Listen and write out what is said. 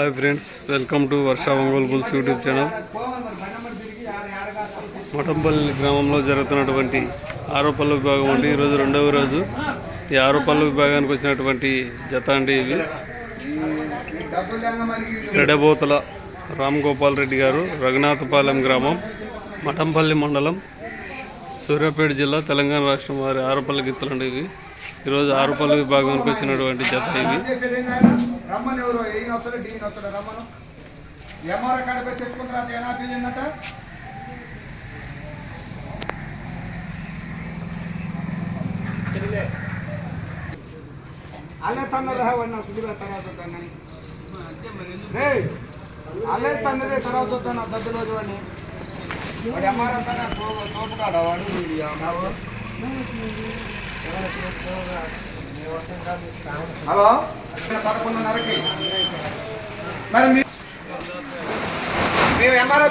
Hi friends welcome to Varsha Ongole bulls YouTube channel Mathampalli గ్రామంలో జరుగుతున్నటువంటి ఆరో పళ్ళు విభాగం అండి. ఈరోజు రెండవ రోజు. ఈ ఆరో పళ్ళు విభాగానికి వచ్చినటువంటి జత అండి ఇవి. రెడబోతల రామ్ గోపాల్ రెడ్డి గారు రఘునాథపాలెం గ్రామం మఠంపల్లి మండలం సూర్యాపేట జిల్లా తెలంగాణ రాష్ట్రం వారి ఆరుపల్లి గిత్తలండి ఇవి. ఈరోజు ఆరుపల్లి విభాగానికి వచ్చినటువంటి జత ఇవి. రమ్మని ఎవరు ఈయన వస్తాడు ఈయన వస్తాడు రమ్మను. ఎంఆర్ తెచ్చుకున్న తర్వాత ఏనా పిల్లిందట అల్లే తండ్రి వాడిన సుడిగా తర్వాత వద్దానని రేయ్, అల్లే తన్నదే తర్వాత వద్దాను దద్దు రోజు వాడిని. వాడు ఎంఆర్ అంతా తోపు కాడవాడు హలో? పదకొండున్నరకి. మరి మీ- మేము ఎంఆర్ఓ